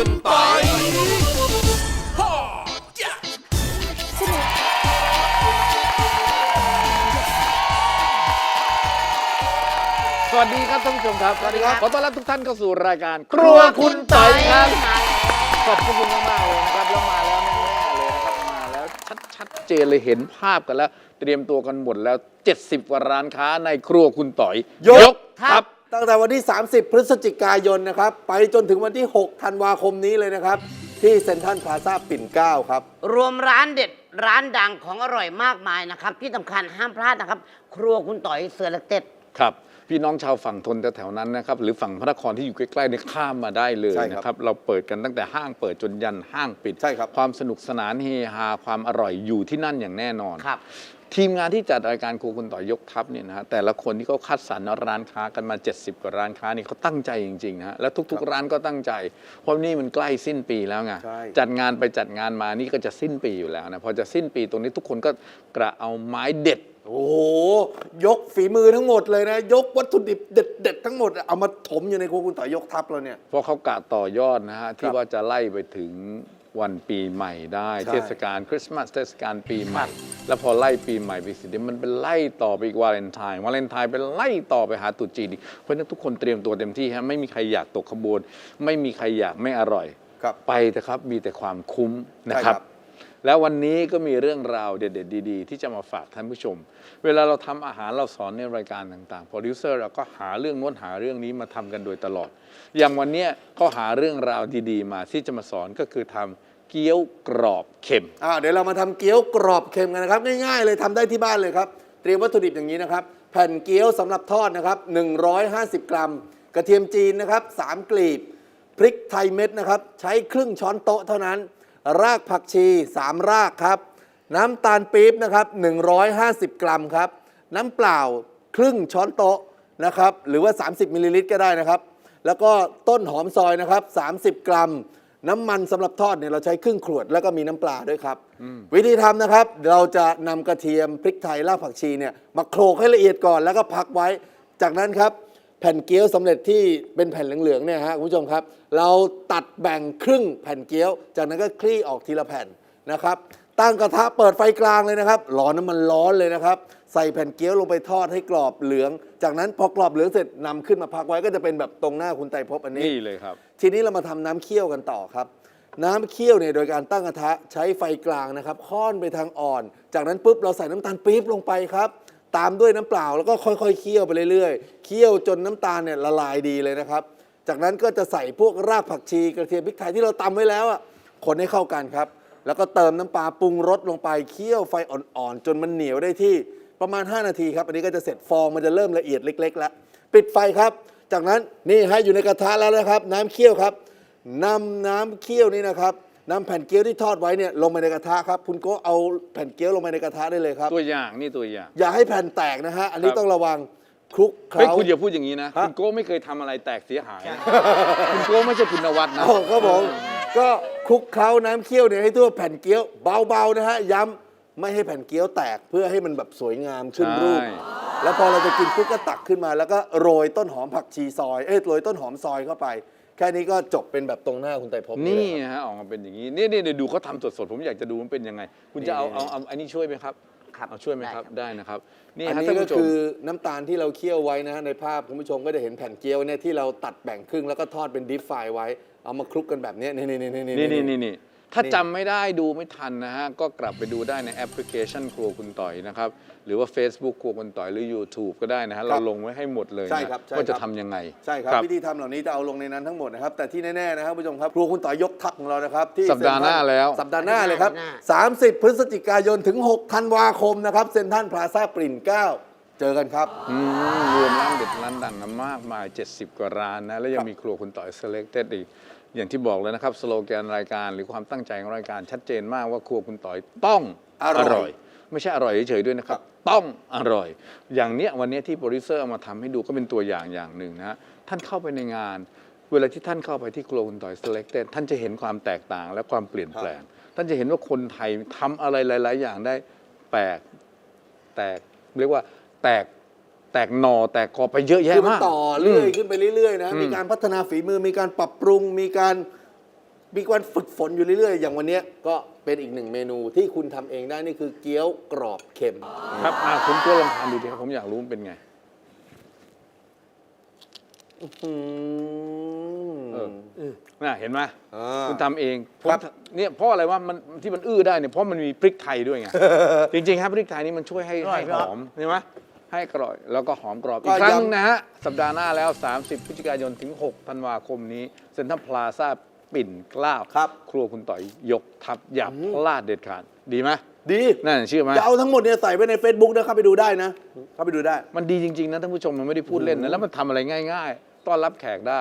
คุณปอยสวัสดีครับท่านผู้ชมครับ สวัสดีครับ ขอต้อนรับทุกท่านเข้าสู่รายการ ครัวคุณไต่ครับ ขอบคุณมากๆเลยนะครับ แล้วมาแล้วแน่ๆเลยนะครับ มาแล้วชัดชัดเจนเลยเห็นภาพกันแล้ว เตรียมตัวกันหมดแล้ว 70กว่าร้านค้าในครัวคุณต่อย ยกครับ ตั้งแต่วันที่ 30 พฤศจิกายนนะครับ ไปจนถึงวันที่ 6 ธันวาคมนี้เลยนะครับ ที่เซ็นทรัลพลาซาปิ่นเกล้าครับ รวมร้านเด็ดร้านดังของอร่อยมากมายนะครับ ที่สำคัญห้ามพลาดนะครับ ครัวคุณต่อยเสือเล็กเต็ด ครับ พี่น้องชาวฝั่งทนแถวๆนั้นนะครับ หรือฝั่งพระนครที่อยู่ใกล้ๆเนี่ยข้ามมาได้เลยใช่ครับนะครับ เราเปิดกันตั้งแต่ห้างเปิดจนยันห้างปิด ใช่ครับ ความสนุกสนานเฮฮาความอร่อยอยู่ที่นั่นอย่างแน่นอน ครับ ทีมงานที่จัดรายการครูคุณต่อยกทัพเนี่ยนะฮะแต่ละคนที่เขาคัดสรรร้านค้ากันมา 70 กว่าร้านค้านี่เขาตั้งใจจริงๆนะฮะและทุกๆ ร้านก็ตั้งใจ เพราะนี่มันใกล้สิ้นปีแล้วไงใช่ จัดงานไปจัดงานมานี่ก็จะสิ้นปีอยู่แล้วนะพอจะสิ้นปีตรงนี้ทุกคนก็กระเอาไม้เด็ด โอ้โห ยกฝีมือทั้งหมดเลยนะ ยกวัตถุดิบเด็ดๆทั้งหมด เอามาถมอยู่ในครัวคุณต่อยยกทัพเราเนี่ย เพราะเขากะต่อยอดนะฮะที่ว่าจะไล่ไปถึง วันปีใหม่ได้ใช่เทศกาลคริสต์มาสเทศกาลปีใหม่ แล้วพอไล่ปีใหม่ไปเสิเดี๋ยวมันเป็นไล่ต่อไปอีกวาเลนไทน์วาเลนไทน์เป็นไล่ต่อไปหาตรุษจีนอีกเพราะฉะนั้นทุกคนเตรียมตัวเต็มที่ฮะไม่มีใครอยากตกขบวน ไม่มีใครอยากไม่อร่อยครับไปเถอะครับมีแต่ความคุ้มนะใช่คครัรับบ แล้ววันนี้ก็มีเรื่องราวเด็ดๆ ดีๆ ที่จะมาฝากท่านผู้ชม เวลาเราทำอาหารเราสอนในรายการต่างๆโปรดิวเซอร์เราก็หาเรื่องโน้นหาเรื่องนี้มาทำกันโดยตลอด อย่างวันนี้ก็หาเรื่องราวดีๆ มาที่จะมาสอนก็คือทำเกี๊ยวกรอบเค็มอ่าเดี๋ยวเรามาทำเกี๊ยวกรอบเค็มกันนะครับ ง่ายๆ เลยทำได้ที่บ้านเลยครับ เตรียมวัตถุดิบอย่างนี้นะครับ แผ่นเกี๊ยวสำหรับทอดนะครับ150 กรัม กระเทียมจีนนะครับ3กลีบพริกไทยเม็ดนะครับ ใช้ครึ่งช้อนโต๊ะเท่านั้น รากผักชี 3 รากครับ น้ำตาลปี๊บนะครับ150 กรัมครับ น้ำเปล่าครึ่งช้อนโต๊ะนะครับ หรือว่า 30มิลลิลิตรก็ได้นะครับ แล้วก็ต้นหอมซอยนะครับ 30 กรัม น้ำมันสำหรับทอดเนี่ยเราใช้ครึ่งขวดแล้วก็มีน้ำปลาด้วยครับ วิธีทำนะครับ เราจะนำกระเทียมพริกไทยรากผักชีเนี่ยมาโขลกให้ละเอียดก่อนแล้วก็พักไว้ จากนั้นครับ แผ่นเกี๊ยวสำเร็จที่เป็นแผ่นเหลืองๆเนี่ยฮะคุณผู้ชมครับ เราตัดแบ่งครึ่งแผ่นเกี๊ยว จากนั้นก็คลี่ออกทีละแผ่นนะครับ ตั้งกระทะเปิดไฟกลางเลยนะครับร้อนน้ำมันร้อนเลยนะครับ ใส่แผ่นเกี๊ยวลงไปทอดให้กรอบเหลือง จากนั้นพอกรอบเหลืองเสร็จนำขึ้นมาพักไว้ก็จะเป็นแบบตรงหน้าคุณไตรภพอันนี้ นี่เลยครับ ทีนี้เรามาทำน้ำเคี่ยวกันต่อครับ น้ำเคี่ยวเนี่ยโดยการตั้งกระทะใช้ไฟกลางนะครับ ค่อนไปทางอ่อน จากนั้นปุ๊บเราใส่น้ำตาลปี๊บลงไปครับ ตามด้วยน้ำเปล่าแล้วก็ค่อยๆเคี่ยวไปเรื่อยๆ เคี่ยวจนน้ำตาลเนี่ยละลายดีเลยนะครับ จากนั้นก็จะใส่พวกรากผักชีกระเทียมพริกไทยที่เราตำไว้แล้วอะคนให้เข้ากันครับ แล้วก็เติมน้ำปลาปรุงรสลงไปเคี่ยวไฟอ่อนๆ จนมันเหนียวได้ที่ประมาณ 5 นาทีครับ อันนี้ก็จะเสร็จฟองมันจะเริ่มละเอียดเล็ก ๆ แล้ว ปิดไฟครับ จากนั้นนี่ให้อยู่ในกระทะแล้วนะครับ น้ำเคี่ยวครับนำน้ำเคี่ยวนี้นะครับ นำแผ่นเกี๊ยวที่ทอดไว้เนี่ยลงไปในกระทะครับคุณโก็เอาแผ่นเกี๊ยวลงไปในกระทะได้เลยครับ ตัวอย่างนี่ตัวอย่าง อย่าให้แผ่นแตกนะฮะ อันนี้ครับต้องระวังคลุกเคเฮ้ยล้าคุณอย่าพูดอย่างนี้นะ ฮะ คุณโก้ไม่เคยทำอะไรแตกเสียหายนะคุณโก้ไม่ใช่คุณนวัดนะ เอาครับผมก็คลุกเคล้าน้ำเคี่ยวเนี่ยให้ทั่วแผ่นเกี๊ยวเบาๆนะฮะย้ำไม่ให้แผ่นเกี๊ยวแตกเพื่อให้มันแบบสวยงามขึ้นรูป ใช่ แล้วพอเราจะกินปุ๊บก็ตักขึ้นมา แล้วก็โรยต้นหอมผักชีซอยเอ้ยโรยต้นหอมซอยเข้าไป แค่นี้ก็จบเป็นแบบตรงหน้าคุณไตรภพนี่เลยครับฮะออกมาเป็นอย่างนี้นี่นี่นี่ดูเขาทำสดๆผมอยากจะดูมันเป็นยังไง คุณจะเอานี่เอาเอาอันนี้ช่วยไหมครับครับเอาช่วยไหมครับได้ได้นะครับนี่อันฮะนี้ท่านก็ผู้ชม คือน้ำตาลที่เราเคี่ยวไว้นะฮะในภาพคุณผู้ชมก็จะเห็นแผ่นเกี๊ยวเนี่ยที่เราตัดแบ่งครึ่งแล้วก็ทอดเป็นดิฟไฟไว้ เอามาคลุกกันแบบเนี้ยนี่นี่นี่นี่นี่นี่นี่นี่ ถ้านี่จำไม่ได้ดูไม่ทันนะฮะ ก็กลับไปดูได้ในแอปพลิเคชันครัวคุณต่อยนะครับ หรือว่า Facebook ครัวคุณต่อยหรือ YouTube ก็ได้นะฮะ เราลงไว้ให้หมดเลยนะใช่ครับใช่ว่าจะครับทำยังไง ใช่ครับวิธีทำเหล่านี้จะเอาลงในนั้นทั้งหมดนะครับ แต่ที่แน่ๆนะครับคุณผู้ชมครับครัวคุณต่อยยกทัพของเรานะครับที่สัปดาห์หน้าเซ็ทรัแล้ว สัปดาห์หน้าเลยครับ สัปดาห์หน้า30 พฤศจิกายนถึง 6 ธันวาคมนะครับเซ็นทรัลพลาซาปริ่นเกล้าเจอกันครับ อืมรวมร้านเด็ดร้านดังกันมากมาย 70 กว่าร้านนะ แล้วยังมีครัวคุณต่อย selected อีก อย่างที่บอกเลยนะครับสโลแกนรายการหรือความตั้งใจของรายการชัดเจนมากว่าครัวคุณต่อยต้องอร่อย ไม่ใช่อร่อยเฉยๆด้วยนะครับ ต้องอร่อย อย่างเนี้ยวันเนี้ยที่โปรดิวเซอร์เอามาทำให้ดูก็เป็นตัวอย่างอย่างหนึ่งนะท่านเข้าไปในงาน เวลาที่ท่านเข้าไปที่ครัวคุณต่อย selected ท่านจะเห็นความแตกต่างและความเปลี่ยนแปลง ท่านจะเห็นว่าคนไทยทำอะไรหลาย ๆ อย่างได้แปลกแตกเรียกว่าแตก แตกหนอแตกกอไปเยอะแยะคือมันมาก ต่อเรื่อยมขึ้นไปเรื่อยๆนะอืม มีการพัฒนาฝีมือมีการปรับปรุงมีการมีการฝึกฝนอยู่เรื่อยๆ อย่างวันเนี้ยก็เป็นอีกหนึ่งเมนูที่คุณทำเองได้นี่คือเกี๊ยวกรอบเค็ม ครับอะคุณตัวลองทานดูดิครับผมอยากรู้มันเป็นไง อืม เออ น่ะเห็นไหมอ่าคุณทำเองผมครับเนี่ยเพราะอะไรว่ามันที่มันอื้อได้เนี่ยเพราะมันมีพริกไทยด้วยไง จริงๆครับพริกไทยนี่มันช่วยให้อร่อยให้คหรับอมใช่ไหม ให้กรอยแล้วก็หอมกรอบก็อีกครั้งย้ำหนึงนะฮะ สัปดาห์หน้าแล้ว 30 พฤศจิกายนถึง 6 ธันวาคมนี้ เซ็นทรัลพลาซาปิ่นเกล้าครับ ครัวคุณต่อยยกทับอย่าพลาดเด็ดขาด ดีไหมดีนั่นเชื่อไหม จะเอาทั้งหมดเนี่ยใส่ไว้ใน Facebook นะเข้าไปดูได้นะ เข้าไปดูได้ มันดีจริง ๆ นะท่านผู้ชมมันไม่ได้พูดเล่นนะแล้วมันทำอะไรง่าย ๆ ต้อนรับแขกได้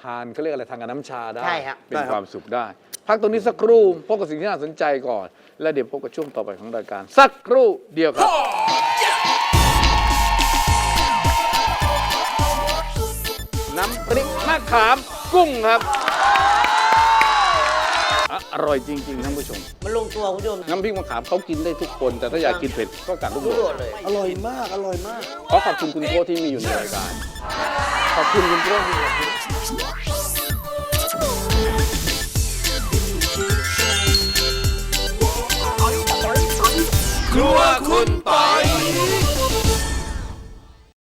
ทานเขาเรียกอะไรทานกับน้ำชาได้ ใช่ครับเป็นได้ครับความสุขได้ พักตรงนี้สักครู่พบกับสิ่งที่น่าสนใจก่อน แล้วเดี๋ยวพบกับช่วงต่อไปของรายการสักครู่เดียวครับ น้ำพริกมะขามกุ้งครับอะอร่อยจริง ๆท่านผู้ชม มันลงตัวคุณผู้ชม น้ำพริกมะขามเขากินได้ทุกคน แต่ถ้าอยากกินเผ็ดก็กัดลูกรู้โดโดดดเลย อร่อยมาก อร่อยมาก ขอขอบคุณคุณโก้ที่มีอยู่ในรายการ ขอบคุณคุณโก้ที่มีอยู่ครัวคุณปอย